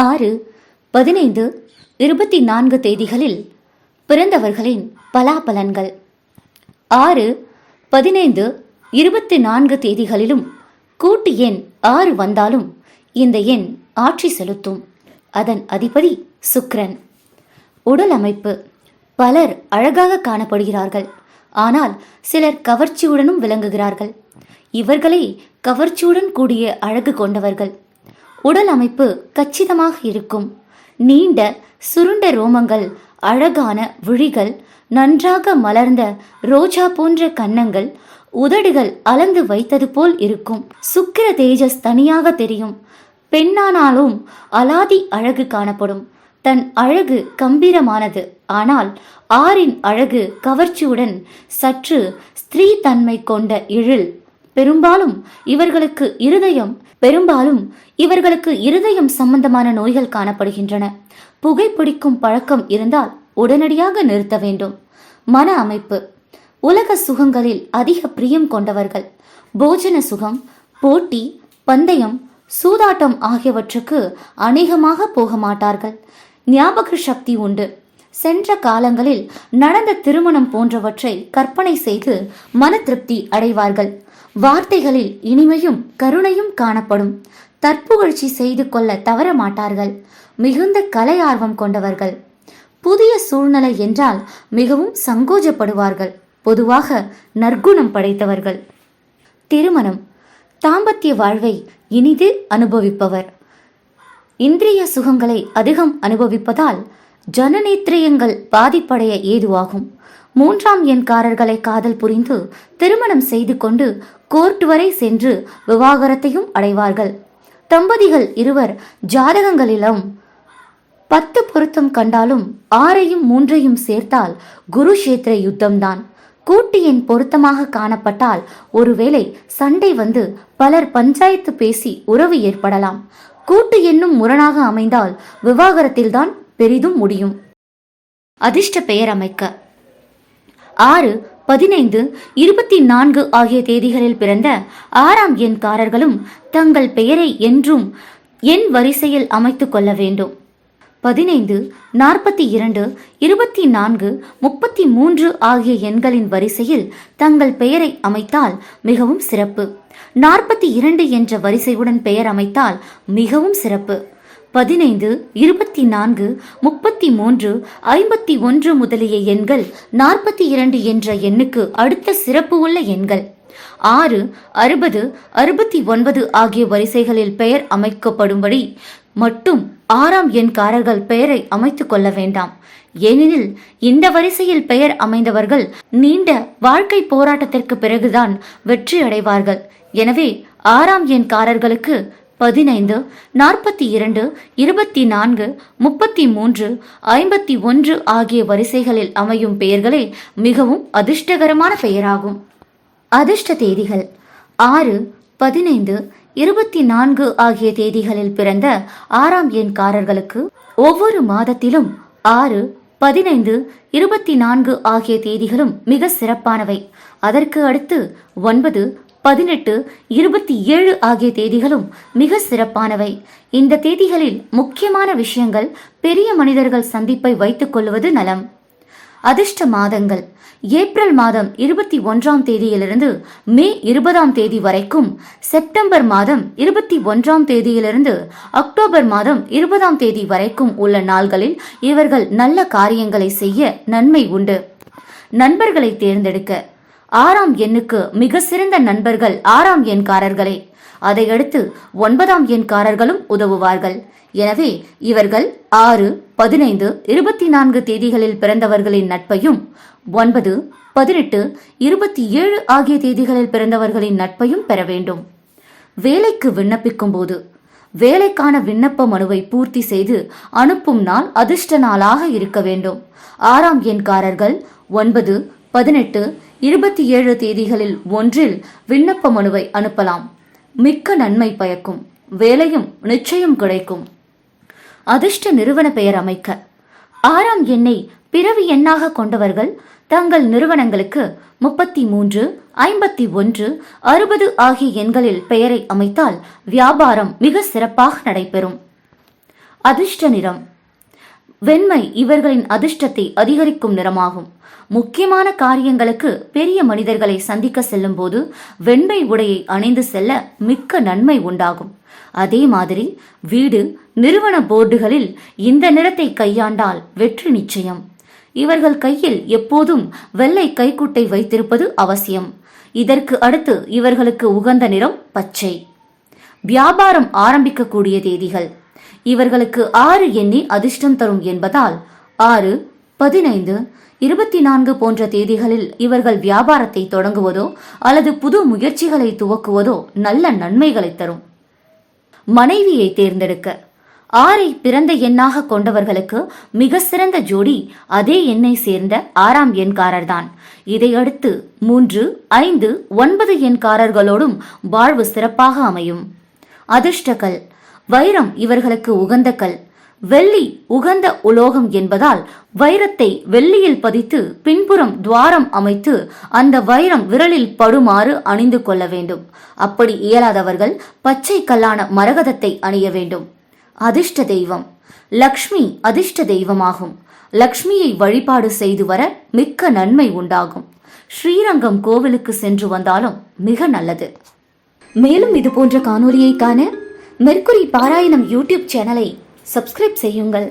ஆறு பதினைந்து இருபத்தி நான்கு தேதிகளில் பிறந்தவர்களின் பலாபலன்கள். ஆறு பதினைந்து இருபத்தி நான்கு தேதிகளிலும் கூட்டு எண் ஆறு வந்தாலும் இந்த எண் ஆட்சி செலுத்தும். அதன் அதிபதி சுக்ரன். உடல் அமைப்பு. பலர் அழகாக காணப்படுகிறார்கள். ஆனால் சிலர் கவர்ச்சியுடனும் விளங்குகிறார்கள். இவர்களே கவர்ச்சியுடன் கூடிய அழகு கொண்டவர்கள். உடல் அமைப்பு கச்சிதமாக இருக்கும். நீண்ட சுருண்ட ரோமங்கள் அழகான விழிகள் நன்றாக மலர்ந்த ரோஜா போன்ற கன்னங்கள் உதடுகள் அளந்து வைத்தது போல் இருக்கும். சுக்கிர தேஜஸ் தனியாக தெரியும். பெண்ணானாலும் அலாதி அழகு காணப்படும். தன் அழகு கம்பீரமானது. ஆனால் ஆறின் அழகு கவர்ச்சியுடன் சற்று ஸ்திரீ தன்மை கொண்ட இழில் பெரும்பாலும் இவர்களுக்கு இருதயம் பெரும்பாலும் இவர்களுக்கு இருதயம் சம்பந்தமான நோய்கள் காணப்படுகின்றன. புகைப்பிடிக்கும் பழக்கம் இருந்தால் உடனடியாக நிறுத்த வேண்டும். மன அமைப்பு. உலக சுகங்களில் அதிக பிரியம் கொண்டவர்கள். போஜன சுகம் போட்டி பந்தயம் சூதாட்டம் ஆகியவற்றுக்கு அநேகமாக போக மாட்டார்கள். ஞாபக சக்தி உண்டு. சென்ற காலங்களில் நடந்த திருமணம் போன்றவற்றை கற்பனை செய்து மன திருப்தி அடைவார்கள். வார்த்தைகளில் இனிமையும் கருணையும் காணப்படும். தற்புகழ்ச்சி செய்து கொள்ள தவற மாட்டார்கள். மிகுந்த கலை ஆர்வம் கொண்டவர்கள். புதிய சூழ்நிலை என்றால் மிகவும் சங்கோஜப்படுவார்கள். பொதுவாக நற்குணம் படைத்தவர்கள். திருமணம். தாம்பத்திய வாழ்வை இனிது அனுபவிப்பவர். இந்திரிய சுகங்களை அதிகம் அனுபவிப்பதால் ஜனநேத்திரியங்கள் பாதிப்படைய ஏதுவாகும். மூன்றாம் எண்காரர்களை காதல் புரிந்து திருமணம் செய்து கொண்டு கோர்ட் வரை சென்று விவாகரத்தையும் அடைவார்கள். தம்பதிகள் இருவர் ஜாதகங்களிலும் பத்து பொருத்தம் கண்டாலும் ஆறையும் மூன்றையும் சேர்த்தால் குருஷேத்திர யுத்தம்தான். கூட்டு எண் பொருத்தமாக காணப்பட்டால் ஒருவேளை சண்டை வந்து பலர் பஞ்சாயத்து பேசி உறவு ஏற்படலாம். கூட்டு எண்ணும் முரணாக அமைந்தால் விவாகரத்தில்தான் பெரிதும் முடியும். அதிர்ஷ்ட பெயர் அமைக்க ஆறு பதினைந்து இருபத்தி நான்கு ஆகிய தேதிகளில் பிறந்த ஆறாம் எண்காரர்களும் தங்கள் பெயரை என்றும் எண் வரிசையில் அமைத்துக் கொள்ள வேண்டும். பதினைந்து நாற்பத்தி இரண்டு இருபத்தி நான்கு முப்பத்தி மூன்று ஆகிய எண்களின் வரிசையில் தங்கள் பெயரை அமைத்தால் மிகவும் சிறப்பு. நாற்பத்தி இரண்டு என்ற வரிசையுடன் பெயர் அமைத்தால் மிகவும் சிறப்பு. பதினைந்து இருபத்தி நான்கு முப்பத்தி மூன்று ஐம்பத்தி ஒன்று முதலிய எண்கள் நாற்பத்தி இரண்டு என்ற எண்ணுக்கு அடுத்த சிறப்பு உள்ள எண்கள். ஆறு அறுபது அறுபத்தி ஒன்பது ஆகிய வரிசைகளில் பெயர் அமைக்கப்படும்படி மட்டும் ஆறாம் எண்காரர்கள் பெயரை அமைத்துக் கொள்ள வேண்டாம். ஏனெனில் இந்த வரிசையில் பெயர் அமைந்தவர்கள் நீண்ட வாழ்க்கை போராட்டத்திற்கு பிறகுதான் வெற்றி அடைவார்கள். எனவே ஆறாம் எண்காரர்களுக்கு பதினைந்து நாற்பத்தி இரண்டு இருபத்தி நான்கு முப்பத்தி மூன்று ஐம்பத்தி ஒன்று ஆகிய வரிசைகளில் அமையும் பெயர்களே மிகவும் அதிர்ஷ்டகரமான பெயராகும். அதிர்ஷ்ட தேதிகள் ஆறு பதினைந்து இருபத்தி நான்கு ஆகிய தேதிகளில் பிறந்த ஆறாம் எண்காரர்களுக்கு ஒவ்வொரு மாதத்திலும் ஆறு பதினைந்து இருபத்தி நான்கு ஆகிய தேதிகளும் மிக சிறப்பானவை. அதற்கு அடுத்து ஒன்பது பதினெட்டு இருபத்தி ஏழு ஆகிய தேதிகளும் மிக சிறப்பானவை. இந்த தேதிகளில் முக்கியமான விஷயங்கள் பெரிய மனிதர்கள் சந்திப்பை வைத்துக் கொள்வது நலம். அதிர்ஷ்ட மாதங்கள். ஏப்ரல் மாதம் இருபத்தி ஒன்றாம் தேதியிலிருந்து மே இருபதாம் தேதி வரைக்கும் செப்டம்பர் மாதம் இருபத்தி ஒன்றாம் தேதியிலிருந்து அக்டோபர் மாதம் இருபதாம் தேதி வரைக்கும் உள்ள நாள்களில் இவர்கள் நல்ல காரியங்களை செய்ய நன்மை உண்டு. நண்பர்களை தேர்ந்தெடுக்க. ஆறாம் எண்ணுக்கு மிக சிறந்த நண்பர்கள் ஆறாம் எண்காரர்களே. அதையடுத்து ஒன்பதாம் எண்காரர்களும் உதவுவார்கள். எனவே இவர்கள் ஆறு பதினைந்து இருபத்தி நான்கு தேதிகளில் பிறந்தவர்களின் நட்பையும் ஒன்பது பதினெட்டு இருபத்தி ஏழு ஆகிய தேதிகளில் பிறந்தவர்களின் நட்பையும் பெற வேண்டும். வேலைக்கு விண்ணப்பிக்கும் போது வேலைக்கான விண்ணப்ப மனுவை பூர்த்தி செய்து அனுப்பும் நாள் அதிர்ஷ்ட நாளாக இருக்க வேண்டும். ஆறாம் எண்காரர்கள் ஒன்பது பதினெட்டு இருபத்தி ஏழு தேதிகளில் ஒன்றில் விண்ணப்ப மனுவை அனுப்பலாம். மிக்க நன்மை பயக்கும். வேலையும் நிச்சயம் கிடைக்கும். அதிர்ஷ்ட நிறுவன பெயர் அமைக்க. ஆறாம் எண்ணை பிறவி எண்ணாக கொண்டவர்கள் தங்கள் நிறுவனங்களுக்கு முப்பத்தி மூன்று ஐம்பத்தி ஒன்று அறுபது ஆகிய எண்களில் பெயரை அமைத்தால் வியாபாரம் மிக சிறப்பாக நடைபெறும். அதிர்ஷ்ட நிறம். வெண்மை இவர்களின் அதிர்ஷ்டத்தை அதிகரிக்கும் நிறமாகும். முக்கியமான காரியங்களுக்கு பெரிய மனிதர்களை சந்திக்க செல்லும்போது வெண்மை உடையை அணிந்து செல்ல மிக்க நன்மை உண்டாகும். அதே மாதிரி வீடு நிறுவன போர்டுகளில் இந்த நிறத்தை கையாண்டால் வெற்றி நிச்சயம். இவர்கள் கையில் எப்போதும் வெள்ளை கைக்குட்டை வைத்திருப்பது அவசியம். இதற்கு அடுத்து இவர்களுக்கு உகந்த நிறம் பச்சை. வியாபாரம் ஆரம்பிக்கக்கூடிய தேதிகள். இவர்களுக்கு ஆறு எண்ணி அதிர்ஷ்டம் தரும் என்பதால் ஆறு பதினைந்து இருபத்தி நான்கு போன்ற தேதிகளில் இவர்கள் வியாபாரத்தை தொடங்குவதோ அல்லது புது முயற்சிகளை துவக்குவதோ நல்ல நன்மைகளை தரும். மனைவியை தேர்ந்தெடுக்க. ஆறை பிறந்த எண்ணாக கொண்டவர்களுக்கு மிக சிறந்த ஜோடி அதே எண்ணை சேர்ந்த ஆறாம் எண்காரர்தான். இதையடுத்து மூன்று ஐந்து ஒன்பது எண்காரர்களோடும் வாழ்வு சிறப்பாக அமையும். அதிர்ஷ்டக்கல் வைரம் இவர்களுக்கு உகந்த கல். வெள்ளி உகந்த உலோகம் என்பதால் வைரத்தை வெள்ளியில் பதித்து பின்புறம் துவாரம் அமைத்து அந்த வைரம் விரலில் படுமாறு அணிந்து கொள்ள வேண்டும். அப்படி இயலாதவர்கள் பச்சை கல்லான மரகதத்தை அணிய வேண்டும். அதிர்ஷ்ட தெய்வம். லக்ஷ்மி அதிர்ஷ்ட தெய்வமாகும். லக்ஷ்மியை வழிபாடு செய்து வர மிக்க நன்மை உண்டாகும். ஸ்ரீரங்கம் கோவிலுக்கு சென்று வந்தாலும் மிக நல்லது. மேலும் இது போன்ற காணொளியை காண மெர்குரி பாராயணம் யூடியூப் சேனலை சப்ஸ்கிரைப் செய்யுங்கள்.